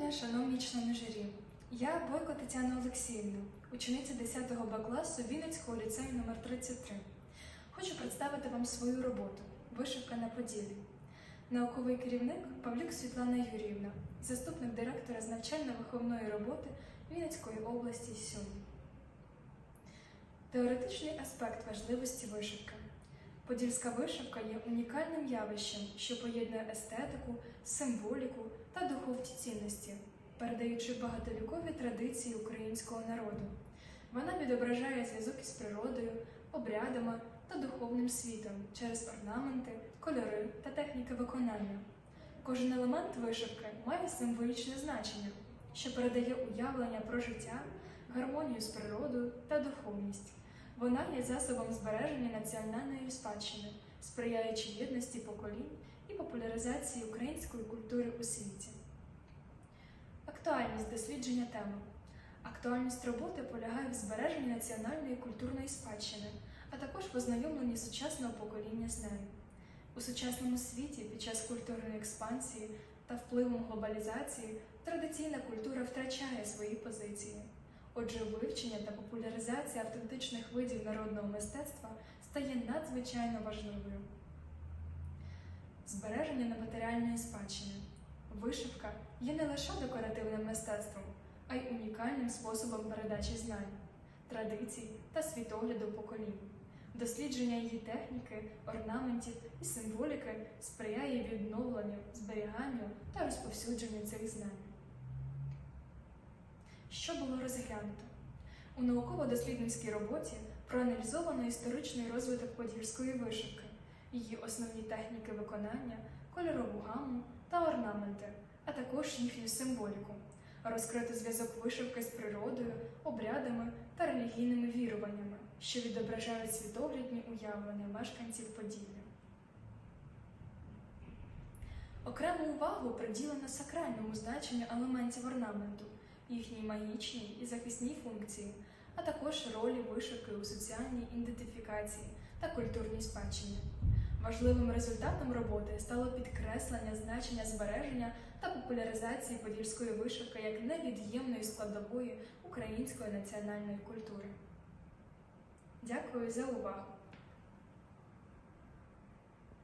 дня, шановні члени журі. Я Бойко Тетяна Олексіївна, учениця 10 Б класу Вінницького ліцею номер 33 Хочу представити вам свою роботу Вишивка на Поділі. Науковий керівник Павлюк Світлана Юріївна, заступник директора з навчально-виховної роботи Вінницької області СЮМ. Теоретичний аспект важливості вишивки. Подільська вишивка є унікальним явищем, що поєднує естетику, символіку та духовні цінності, передаючи багатовікові традиції українського народу. Вона відображає зв'язок із природою, обрядами та духовним світом через орнаменти, кольори та техніки виконання. Кожен елемент вишивки має символічне значення, що передає уявлення про життя, гармонію з природою та духовність. Вона є засобом збереження національної спадщини, сприяючи єдності поколінь і популяризації української культури у світі. Актуальність дослідження теми. Актуальність роботи полягає в збереженні національної культурної спадщини, а також в ознайомленні сучасного покоління з нею. У сучасному світі під час культурної експансії та впливом глобалізації традиційна культура втрачає свої позиції. Отже, вивчення та популяризація автентичних видів народного мистецтва стає надзвичайно важливою. Збереження нематеріальної спадщини. Вишивка є не лише декоративним мистецтвом, а й унікальним способом передачі знань, традицій та світогляду поколінь. Дослідження її техніки, орнаментів і символіки сприяє відновленню, зберіганню та розповсюдженню цих знань. Що було розглянуто? У науково-дослідницькій роботі проаналізовано історичний розвиток подільської вишивки, її основні техніки виконання, кольорову гаму та орнаменти, а також їхню символіку. Розкрито зв'язок вишивки з природою, обрядами та релігійними віруваннями, що відображають світоглядні уявлення мешканців Поділля. Окрему увагу приділено сакральному значенню елементів орнаменту, їхній магічній і захисній функції, а також ролі вишивки у соціальній ідентифікації та культурній спадщині. Важливим результатом роботи стало підкреслення значення збереження та популяризації подільської вишивки як невід'ємної складової української національної культури. Дякую за увагу!